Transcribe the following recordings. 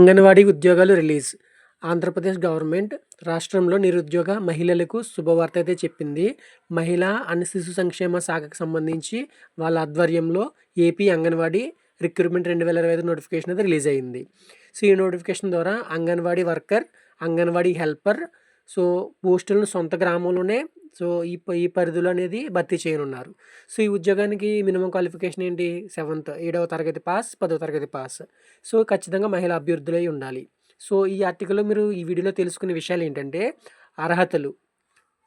అంగన్వాడీ ఉద్యోగాలు release. Andhra Pradesh government రాష్ట్రంలో నిరుద్యోగ మహిళలకు శుభవార్త అయితే చెప్పింది. మహిళా అండ్ శిశు సంక్షేమ శాఖకు సంబంధించి వాళ్ళ ఆధ్వర్యంలో ఏపీ అంగన్వాడీ రిక్రూట్మెంట్ రెండు వేల ఇరవై ఐదు నోటిఫికేషన్ అయితే రిలీజ్ అయింది. సో ఈ నోటిఫికేషన్ ద్వారా anganwadi worker anganwadi helper so పోస్టులను సొంత గ్రామంలోనే సో ఈ ప- ఈ పరిధిలో అనేది భర్తీ చేయనున్నారు. సో ఈ ఉద్యోగానికి మినిమం క్వాలిఫికేషన్ ఏంటి? సెవెంత్ ఏడవ తరగతి పాస్ పదవ తరగతి పాస్. సో ఖచ్చితంగా మహిళా అభ్యర్థులై ఉండాలి. సో ఈ ఆర్టికల్లో మీరు ఈ వీడియోలో తెలుసుకునే విషయాలు ఏంటంటే అర్హతలు.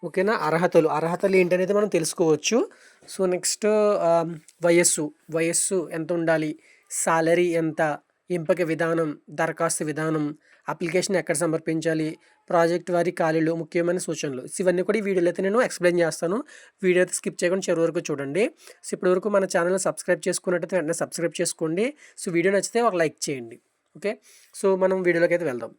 ఓకేనా? అర్హతలు. అర్హతలు ఏంటనేది మనం తెలుసుకోవచ్చు. సో నెక్స్ట్ వయస్సు. వయస్సు ఎంత ఉండాలి? సాలరీ ఎంత? ఎంపిక విధానం దరఖాస్తు విధానం అప్లికేషన్ ఎక్కడ సమర్పించాలి ప్రాజెక్ట్ వారి ఖాళీలు ముఖ్యమైన సూచనలు. సో ఇవన్నీ కూడా ఈ వీడియోలో అయితే నేను ఎక్స్ప్లెయిన్ చేస్తాను. వీడియో అయితే స్కిప్ చేయకుండా చివరి వరకు చూడండి. సో ఇప్పటి వరకు మన ఛానల్ సబ్స్క్రైబ్ చేసుకున్నట్టయితే వెంటనే సబ్స్క్రైబ్ చేసుకోండి. సో వీడియో నచ్చితే ఒక లైక్ చేయండి. ఓకే? సో మనం వీడియోలోకి అయితే వెళ్దాం.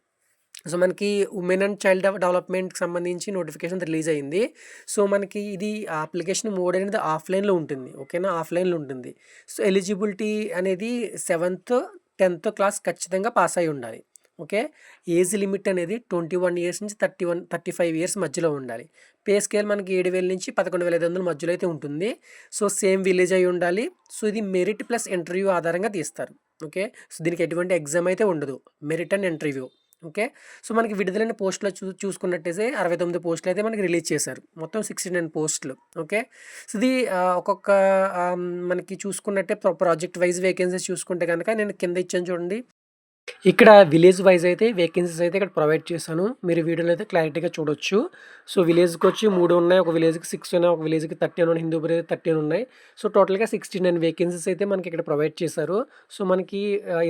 సో మనకి ఉమెన్ అండ్ చైల్డ్ డెవలప్మెంట్కి సంబంధించి నోటిఫికేషన్ రిలీజ్ అయింది. సో మనకి ఇది అప్లికేషన్ మోడ్ అనేది ఆఫ్లైన్లో ఉంటుంది. ఓకేనా? ఆఫ్లైన్లో ఉంటుంది. సో ఎలిజిబిలిటీ అనేది సెవెంత్ టెన్త్ క్లాస్ ఖచ్చితంగా పాస్ అయి ఉండాలి. ఓకే? ఏజ్ లిమిట్ అనేది ట్వంటీ వన్ ఇయర్స్ నుంచి thirty one thirty five years మధ్యలో ఉండాలి. పే స్కేల్ మనకి ఏడు వేల నుంచి పదకొండు వేల ఐదు వందల మధ్యలో అయితే ఉంటుంది. సో సేమ్ విలేజ్ అయి ఉండాలి. సో ఇది మెరిట్ ప్లస్ ఇంటర్వ్యూ ఆధారంగా తీస్తారు. ఓకే? సో దీనికి ఎటువంటి ఎగ్జామ్ అయితే ఉండదు. Merit and interview. Okay? So మనకి విడుదలైన పోస్టులు చూ చూసుకున్నట్టయితే అరవై తొమ్మిది పోస్టులు అయితే మనకి రిలీజ్ చేశారు. మొత్తం సిక్స్టీ నైన్ పోస్టులు. ఓకే? సో ఇది ఒక్కొక్క మనకి చూసుకున్నట్టే ప్రాజెక్ట్ వైజ్ వేకెన్సీస్ చూసుకుంటే కనుక నేను కింద ఇచ్చాను చూడండి. ఇక్కడ విలేజ్ వైజ్ అయితే వేకెన్సీస్ అయితే ఇక్కడ ప్రొవైడ్ చేశాను. మీరు వీడియోలో అయితే క్లారిటీగా చూడొచ్చు. సో విలేజ్కి వచ్చి మూడు ఉన్నాయి ఒక విలేజ్కి సిక్స్ ఉన్నాయి ఒక విలేజ్కి థర్టీ ఉన్నాయి హిందూపురి థర్టీ ఉన్నాయి. సో టోటల్గా సిక్స్టీ నైన్ వేకెన్సీస్ అయితే మనకి ఇక్కడ ప్రొవైడ్ చేశారు. సో మనకి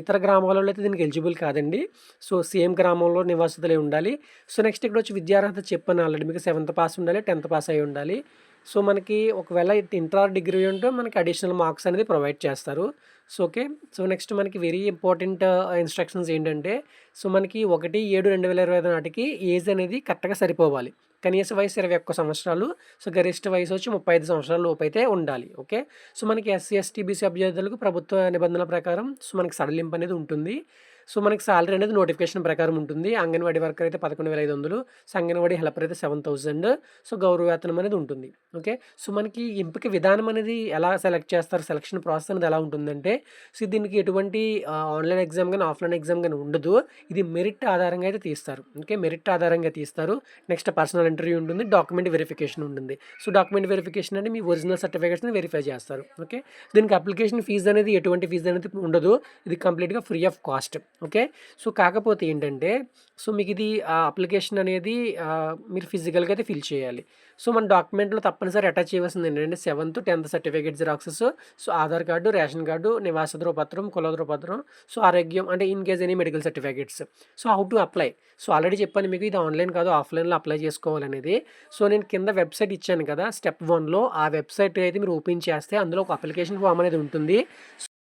ఇతర గ్రామాలలో అయితే దీనికి ఎలిజిబుల్ కాదండి. సో సేమ్ గ్రామంలో నివాసితులే ఉండాలి. సో నెక్స్ట్ ఇక్కడ వచ్చి విద్యార్హత చెప్పాను ఆల్రెడీ మీకు సెవెంత్ పాస్ ఉండాలి టెన్త్ పాస్ అయి ఉండాలి. సో మనకి ఒకవేళ ఇంటర్ డిగ్రీ ఉంటే మనకి అడిషనల్ మార్క్స్ అనేది ప్రొవైడ్ చేస్తారు. సో ఓకే సో నెక్స్ట్ మనకి వెరీ ఇంపార్టెంట్ ఇన్స్ట్రక్షన్స్ ఏంటంటే సో మనకి ఒకటి ఏడు రెండు వేల ఇరవై ఐదు నాటికి ఏజ్ అనేది కరెక్ట్గా సరిపోవాలి. కనీస వయసు ఇరవై ఒక్క సంవత్సరాలు సో గరిష్ట వయసు వచ్చి ముప్పై ఐదు సంవత్సరాల లోపు అయితే ఉండాలి. ఓకే సో మనకి ఎస్సీ ఎస్టీ బీసీ అభ్యర్థులకు ప్రభుత్వ నిబంధనల ప్రకారం సో మనకి సడలింపు అనేది ఉంటుంది. సో మనకి సాలరీ అనేది నోటిఫికేషన్ ప్రకారం ఉంటుంది. అంగన్వాడీ వర్కర్ అయితే పదకొండు వేల ఐదు వందలు సో అంగన్వాడీ హెల్పర్ అయితే సెవెన్ థౌజండ్ సో గౌరవ వేతనం అనేది ఉంటుంది. ఓకే? సో మనకి ఎంపిక విధానం అనేది ఎలా సెలెక్ట్ చేస్తారు? సెలక్షన్ ప్రాసెస్ అనేది ఎలా ఉంటుందంటే సో దీనికి ఎటువంటి ఆన్లైన్ ఎగ్జామ్ కానీ ఆఫ్లైన్ ఎగ్జామ్ కానీ ఉండదు. ఇది మెరిట్ ఆధారంగా అయితే తీస్తారు. ఓకే? మెరిట్ ఆధారంగా తీస్తారు. నెక్స్ట్ పర్సనల్ ఇంటర్వ్యూ ఉంటుంది. డాక్యుమెంట్ వెరిఫికేషన్ ఉంటుంది. సో డాక్యుమెంట్ వెరిఫికేషన్ అంటే మీ ఒరిజినల్ సర్టిఫికేట్స్ని వెరిఫై చేస్తారు. ఓకే? దీనికి అప్లికేషన్ ఫీజు అనేది ఎటువంటి ఫీజు అనేది ఉండదు. ఇది కంప్లీట్గా free of cost. Okay? So కాకపోతే ఏంటంటే సో మీకు ఇది ఆ అప్లికేషన్ అనేది మీరు ఫిజికల్గా అయితే ఫిల్ చేయాలి. సో మన డాక్యుమెంట్లో తప్పనిసరి అటాచ్ చేయవలసింది ఏంటంటే seventh tenth certificate xeroxes so Aadhaar card ration card నివాస ధ్రువపత్రం కుల ధ్రువపత్రం సో ఆరోగ్యం అంటే in case any medical certificates. So how to apply. So already చెప్పాను మీకు ఇది ఆన్లైన్ కాదు ఆఫ్లైన్లో అప్లై చేసుకోవాలనేది. సో నేను కింద వెబ్సైట్ ఇచ్చాను కదా స్టెప్ వన్లో ఆ వెబ్సైట్ అయితే మీరు ఓపెన్ చేస్తే అందులో ఒక అప్లికేషన్ ఫామ్ అనేది ఉంటుంది.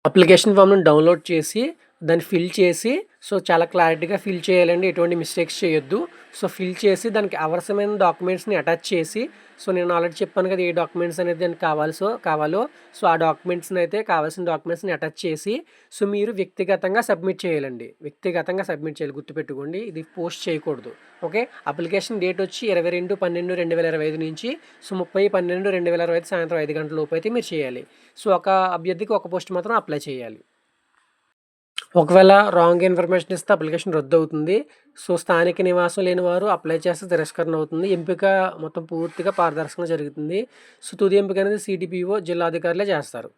అప్లికేషన్ ఫామ్ను డౌన్లోడ్ చేసి దాన్ని ఫిల్ చేసి సో చాలా క్లారిటీగా ఫిల్ చేయాలండి ఎటువంటి మిస్టేక్స్ చేయొద్దు. సో ఫిల్ చేసి దానికి అవసరమైన డాక్యుమెంట్స్ని అటాచ్ చేసి సో నేను ఆల్రెడీ చెప్పాను కదా ఏ డాక్యుమెంట్స్ అనేది దానికి కావాల్సో కావాలో సో ఆ డాక్యుమెంట్స్ని అయితే కావాల్సిన డాక్యుమెంట్స్ని అటాచ్ చేసి సో మీరు వ్యక్తిగతంగా సబ్మిట్ చేయాలండి. వ్యక్తిగతంగా సబ్మిట్ చేయాలి గుర్తుపెట్టుకోండి. ఇది పోస్ట్ చేయకూడదు. ఓకే అప్లికేషన్ డేట్ వచ్చి ఇరవై రెండు పన్నెండు రెండు వేల ఇరవై ఐదు నుంచి సో ముప్పై పన్నెండు రెండు వేల ఇరవై ఐదు సాయంత్రం ఐదు గంటల లోపు అయితే మీరు చేయాలి. సో ఒక అభ్యర్థికి ఒక పోస్ట్ మాత్రం అప్లై చేయాలి. ఒకవేళ రాంగ్ ఇన్ఫర్మేషన్ ఇస్తే అప్లికేషన్ రద్దు అవుతుంది సో స్థానిక నివాసం లేని వారు అప్లై చేస్తే తిరస్కరణ అవుతుంది. ఎంపిక మొత్తం పూర్తిగా పారదర్శకంగా జరుగుతుంది. సో తుది ఎంపిక అనేది సిడిపిఓ జిల్లాధికారులే చేస్తారు.